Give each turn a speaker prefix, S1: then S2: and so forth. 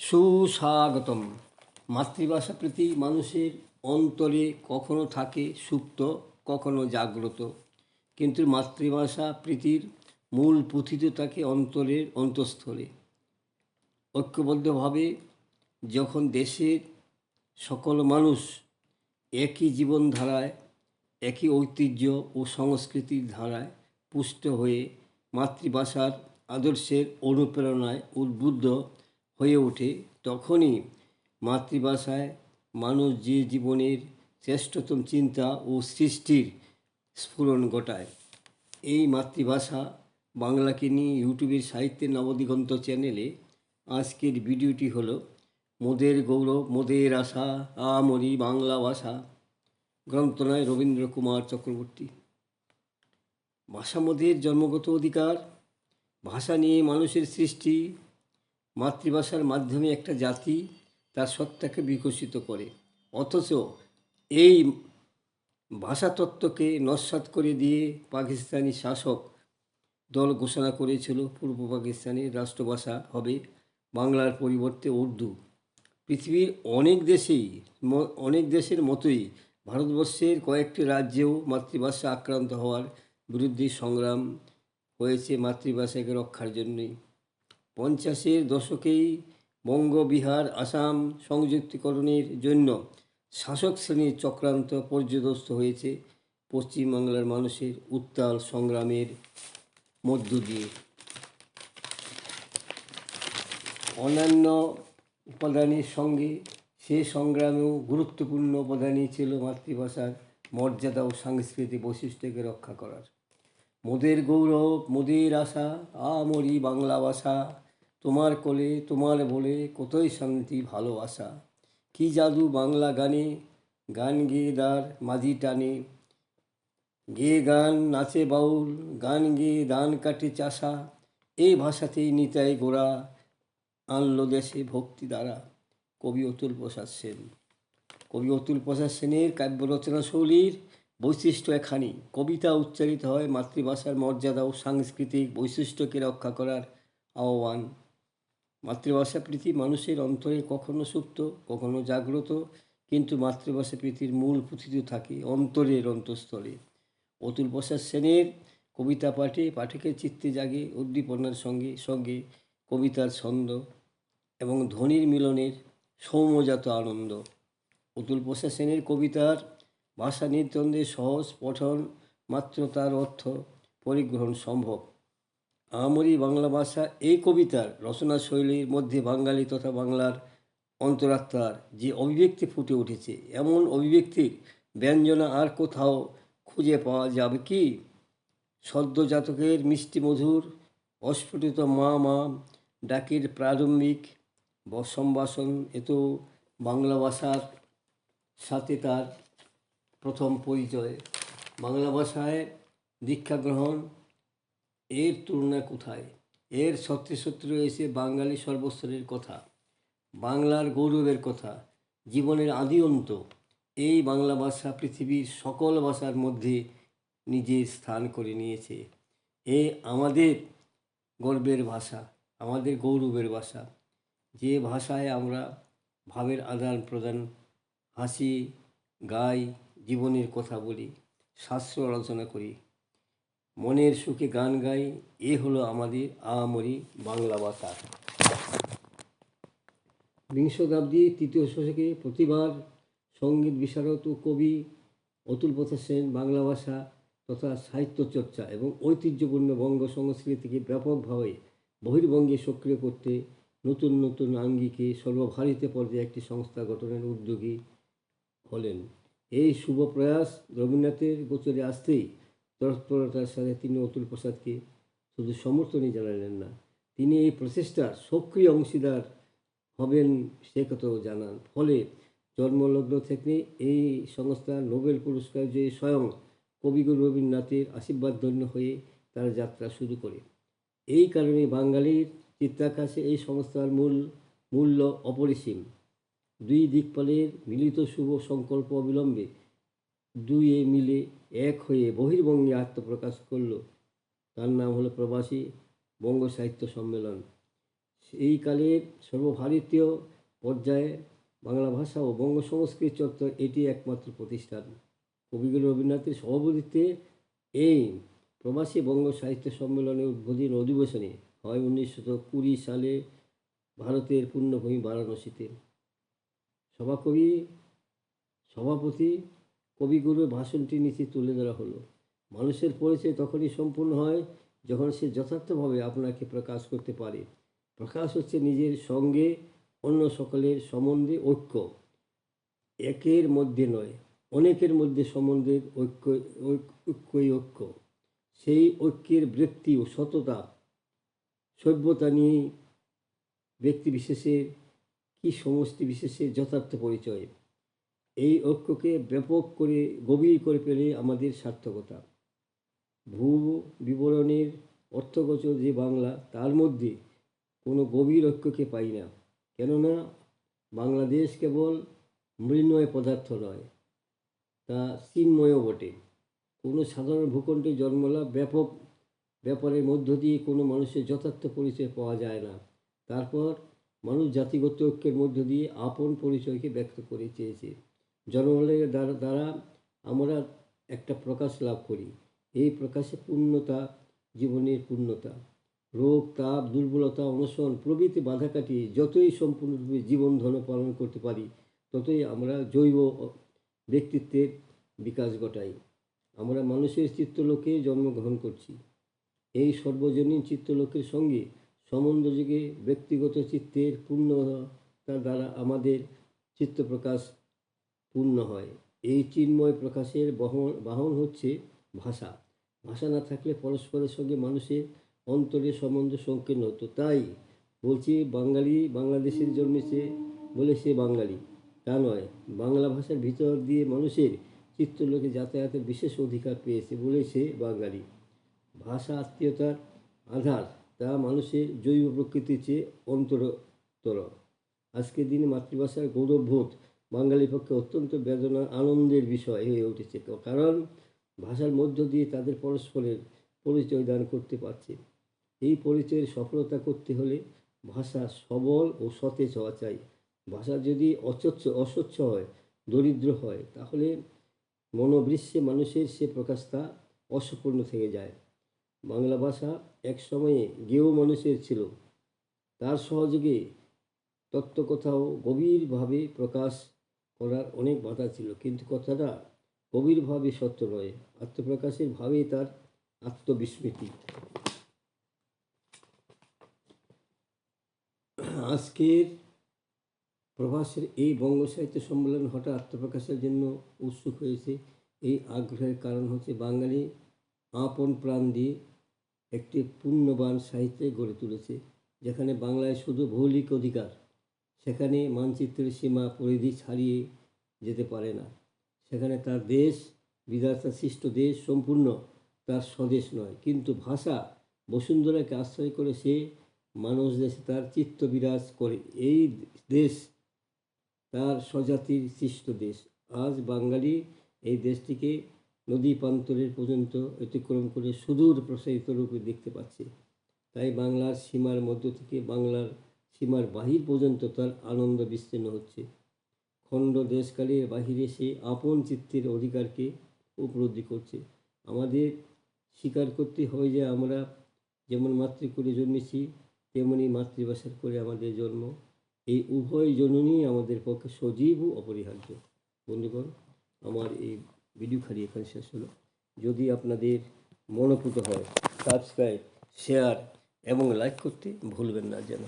S1: সুস্বাগতম। মাতৃভাষা প্রীতি মানুষের অন্তরে কখনো থাকে সুপ্ত, কখনো জাগ্রত। কিন্তু মাতৃভাষা প্রীতির মূল পুঁথিতে থাকে অন্তরের অন্তঃস্থলে। ঐক্যবদ্ধভাবে যখন দেশের সকল মানুষ একই জীবনধারায়, একই ঐতিহ্য ও সংস্কৃতির ধারায় পুষ্ট হয়ে মাতৃভাষার আদর্শের অনুপ্রেরণায় উদ্বুদ্ধ হয়ে ওঠে, তখনই মাতৃভাষায় মানুষ যে জীবনের শ্রেষ্ঠতম চিন্তা ও সৃষ্টির স্ফুরণ ঘটায়। এই মাতৃভাষা বাংলাকে নিয়ে ইউটিউবের সাহিত্যের নবদিগন্ত চ্যানেলে আজকের ভিডিওটি হলো মোদের গৌরব, মোদের আশা, আমরি বাংলা ভাষা। গ্রন্থনায় রবীন্দ্র কুমার চক্রবর্তী। ভাষা মোদের জন্মগত অধিকার। ভাষা নিয়ে মানুষের সৃষ্টি মাতৃভাষার মাধ্যমে একটা জাতি তার সত্তাকে বিকশিত করে। অথচ এই ভাষাতত্ত্বকে নস্বাত করে দিয়ে পাকিস্তানি শাসক দল ঘোষণা করেছিল, পূর্ব পাকিস্তানের রাষ্ট্রভাষা হবে বাংলার পরিবর্তে উর্দু। পৃথিবীর অনেক দেশেই অনেক দেশের মতোই ভারতবর্ষের কয়েকটি রাজ্যেও মাতৃভাষা আক্রান্ত হওয়ার বিরুদ্ধে সংগ্রাম হয়েছে মাতৃভাষাকে রক্ষার জন্যই। পঞ্চাশের দশকেই বঙ্গবিহার, আসাম সংযুক্তিকরণের জন্য শাসক শ্রেণির চক্রান্ত পর্যদস্ত হয়েছে পশ্চিমবাংলার মানুষের উত্তাল সংগ্রামের মধ্য দিয়ে। অন্যান্য উপাদানের সঙ্গে সে সংগ্রামেও গুরুত্বপূর্ণ উপাদানই ছিল মাতৃভাষার মর্যাদা ও সাংস্কৃতিক বৈশিষ্ট্যকে রক্ষা করার। মোদের গৌরব, মোদের আশা, আমরি বাংলা ভাষা তোমার কোলে, তোমার বলে কতই শান্তি, ভালোবাসা। কি জাদু বাংলা গানে, গান গেয়ে দার মাঝি টানে। গেয়ে গান নাচে বাউল, গান গেয়ে দান কাটে চাষা। এই ভাষাতেই নিতাই গোড়া, আনলো দেশে ভক্তি দ্বারা। কবি অতুল প্রসাদ সেন। কবি অতুল প্রসাদ সেনের কাব্য রচনা শৈলীর বৈশিষ্ট্য এখানি। কবিতা উচ্চারিত হয় মাতৃভাষার মর্যাদা ও সাংস্কৃতিক বৈশিষ্ট্যকে রক্ষা করার আহ্বান। মাতৃভাষা প্রীতি মানুষের অন্তরে কখনো সুপ্ত, কখনো জাগ্রত, কিন্তু মাতৃভাষা প্রীতির মূল পুঁথিতে থাকে অন্তরের অন্তঃস্থলে। অতুল প্রসাদ সেনের কবিতা পাঠে, পাঠকের চিত্তে জাগে উদ্দীপনার সঙ্গে সঙ্গে কবিতার ছন্দ এবং ধ্বনির মিলনের সৌম্যজাত আনন্দ। অতুল প্রসাদ সেনের কবিতার ভাষা নির্দ্বন্দ্বে সহজ, পঠন, মাত্র তার অর্থ পরিগ্রহণ সম্ভব। আমরি বাংলা ভাষা এই কবিতার রচনা শৈলীর মধ্যে বাঙালি তথা বাংলার অন্তরাত্মার যে অভিব্যক্তি ফুটে উঠেছে, এমন অভিব্যক্তির ব্যঞ্জনা আর কোথাও খুঁজে পাওয়া যাবে কি? সদ্যজাতকের মিষ্টি মধুর, অস্ফুটিত মা মা, ডাকের প্রারম্ভিক সম্ভাষণ এত বাংলা ভাষার সাথে তার প্রথম পরিচয়। বাংলা ভাষায় দীক্ষা গ্রহণ এর তুলনা কোথায়? এর সত্যি সত্যি রয়েছে বাঙালি সর্বস্তরের কথা, বাংলার গৌরবের কথা, জীবনের আদি অন্ত। এই বাংলা ভাষা পৃথিবীর সকল ভাষার মধ্যে নিজের স্থান করে নিয়েছে। এ আমাদের গর্বের ভাষা, আমাদের গৌরবের ভাষা। যে ভাষায় আমরা ভাবের আদান প্রদান, হাসি, গাই, জীবনের কথা বলি, শাস্ত্র আলোচনা করি মনের সুখে গান গাই, এ হলো আমাদের আহামরি বাংলা ভাষা বিংশ শতাব্দী তৃতীয় শতকে প্রতিবার সংগীত বিশারদ ও কবি অতুল প্রসাদ সেন বাংলা ভাষা তথা সাহিত্য চর্চা এবং ঐতিহ্যপূর্ণ বঙ্গ সংস্কৃতিকে ব্যাপকভাবে বহির্বঙ্গে সক্রিয় করতে নতুন নতুন আঙ্গিকে সর্বভারতীয় পর্যায়ে একটি সংস্থা গঠনের উদ্যোগী হলেন। এই শুভ প্রয়াস রবীন্দ্রনাথের গোচরে আসতেই তৎপরতার সাথে তিনি অতুল প্রসাদকে শুধু সমর্থনই জানালেন না, তিনি এই প্রচেষ্টার সক্রিয় অংশীদার হবেন সে কথাও জানান। ফলে জন্মলগ্ন থেকে এই সংস্থা নোবেল পুরস্কার যে স্বয়ং কবিগুরু রবীন্দ্রনাথের আশীর্বাদ ধন্য হয়ে তার যাত্রা শুরু করে। এই কারণে বাঙালির চিত্তাকাশে এই সংস্থার মূল মূল্য অপরিসীম। দুই দিকপালের মিলিত শুভ সংকল্প অবিলম্বে দুয়ে মিলে এক হয়ে বহির্বঙ্গে আত্মপ্রকাশ করল। তার নাম হলো প্রবাসী বঙ্গ সাহিত্য সম্মেলন। এই কালের সর্বভারতীয় পর্যায়ে বাংলা ভাষা ও বঙ্গ সংস্কৃত চত্বর এটি একমাত্র প্রতিষ্ঠান। কবিগুরু রবীন্দ্রনাথের সভাপতিত্বে এই প্রবাসী বঙ্গ সাহিত্য সম্মেলনের উদ্বোধন অধিবেশনে হয় উনিশশো কুড়ি সালে ভারতের পূর্ণভূমি বারাণসীতে। সভাকবি, সভাপতি কবিগুরুর ভাষণটি নিচে তুলে ধরা হলো। মানুষের পরিচয় তখনই সম্পূর্ণ হয় যখন সে যথার্থভাবে আপনাকে প্রকাশ করতে পারে। প্রকাশ হচ্ছে নিজের সঙ্গে অন্য সকলের সম্বন্ধে ঐক্য। একের মধ্যে নয়, অনেকের মধ্যে সম্বন্ধের ঐক্য ঐক্যই ঐক্য। সেই ঐক্যের বৃত্তি ও সততা, সভ্যতা নিয়েই ব্যক্তি বিশেষের কি সমষ্টি বিশেষের যথার্থ পরিচয়? এই ঐক্যকে ব্যাপক করে গভীর করে পেলে আমাদের সার্থকতা। ভূ বিবরণের অর্থগোচর যে বাংলা, তার মধ্যে কোনো গভীর ঐক্যকে পাই না। কেননা, বাংলাদেশ কেবল মৃন্ময় পদার্থ নয়, তা চিন্ময়ও বটে। কোনো সাধারণ ভূখণ্ডে জন্মলাভ ব্যাপক ব্যাপারের মধ্য দিয়ে কোনো মানুষের যথার্থ পরিচয় পাওয়া যায় না। তারপর মানুষ জাতিগত ঐক্যের মধ্য দিয়ে আপন পরিচয়কে ব্যক্ত করে চেয়েছে। জন্মলাভের দ্বারা দ্বারা আমরা একটা প্রকাশ লাভ করি। এই প্রকাশে পূর্ণতা, জীবনের পূর্ণতা। রোগ, তাপ, দুর্বলতা, অনশন প্রভৃতি বাধা কাটিয়ে যতই সম্পূর্ণরূপে জীবন ধন পালন করতে পারি, ততই আমরা জৈব ব্যক্তিত্বের বিকাশ ঘটাই। আমরা মানুষের চিত্তলোকে জন্মগ্রহণ করছি। এই সর্বজনীন চিত্তলোকের সঙ্গে সম্বন্ধ যুগে ব্যক্তিগত চিত্তের পূর্ণতা দ্বারা আমাদের চিত্ত প্রকাশ পূর্ণ হয়। এই চিন্ময় প্রকাশের বহন, বাহন হচ্ছে ভাষা। ভাষা না থাকলে পরস্পরের সঙ্গে মানুষের অন্তরের সম্বন্ধ সংকীর্ণ হতো। তাই বলছি বাঙালি বাংলাদেশের জন্মেছে বলে সে বাঙালি। তা নয়, বাংলা ভাষার ভিতর দিয়ে মানুষের চিত্তলোকে যাতায়াতের বিশেষ অধিকার পেয়েছে বলে সে বাঙালি। ভাষা আত্মীয়তার আধার, তা মানুষের জৈব প্রকৃতির চেয়ে অন্তরতর। আজকের দিনে মাতৃভাষার গৌরববোধ বাঙালির পক্ষে অত্যন্ত বেদনা, আনন্দের বিষয় হয়ে উঠেছে, কারণ ভাষার মধ্য দিয়ে তাদের পরস্পরের পরিচয় দান করতে পারছে। এই পরিচয়ের সফলতা করতে হলে ভাষা সবল ও সতেজ হওয়া চাই। ভাষা যদি অস্বচ্ছ অস্বচ্ছ হয়, দরিদ্র হয়, তাহলে মনোবৃশ্বে মানুষের সে প্রকাশটা অসম্পূর্ণ থেকে যায়। বাংলা ভাষা এক সময়ে গেও মানুষের ছিল। তার সহযোগে তত্ত্বকথাও গভীরভাবে প্রকাশ করার অনেক বাধা ছিল। কিন্তু কথাটা গভীরভাবে সত্য নয়। আত্মপ্রকাশের ভাবেই তার আত্মবিস্মৃতি। আজকের প্রভাসের এই বঙ্গ সাহিত্য সম্মেলন হঠাৎ আত্মপ্রকাশের জন্য উৎসুক হয়েছে। এই আগ্রহের কারণ হচ্ছে বাঙালি আপন প্রাণ দিয়ে একটি পূর্ণবান সাহিত্যে গড়ে তুলেছে, যেখানে বাংলায় শুধু ভৌলিক অধিকার সেখানে মানচিত্রের সীমা পরিধি ছাড়িয়ে যেতে পারে না। সেখানে তার দেশ, বিধাতা সৃষ্ট দেশ সম্পূর্ণ তার স্বদেশ নয়। কিন্তু ভাষা বসুন্ধরাকে আশ্রয় করে সে মানুষ দেশে তার চিত্ত বিরাজ করে। এই দেশ তার স্বজাতির সৃষ্ট দেশ। আজ বাঙালি এই দেশটিকে নদী প্রান্তরের পর্যন্ত অতিক্রম করে সুদূর প্রসারিত রূপে দেখতে পাচ্ছে। তাই বাংলার সীমার মধ্য থেকে বাংলার সীমার বাহির পর্যন্ত তার আনন্দ বিস্তীর্ণ হচ্ছে। খণ্ড দেশকালের বাহিরে সে আপন চিত্তের অধিকারকে উপলব্ধি করছে। আমাদের স্বীকার করতে হয় যে আমরা যেমন মাতৃকুলে জন্মেছি, তেমনি মাতৃভাষার করে আমাদের জন্ম। এই উভয় জননই আমাদের পক্ষে সজীব ও অপরিহার্য। বন্ধুগণ, আমার এই ভিডিও খালি এখানে শেষ হলো। যদি আপনাদের মনোপুত হয় সাবস্ক্রাইব শেয়ার এবং লাইক করতে ভুলবেন না যেন।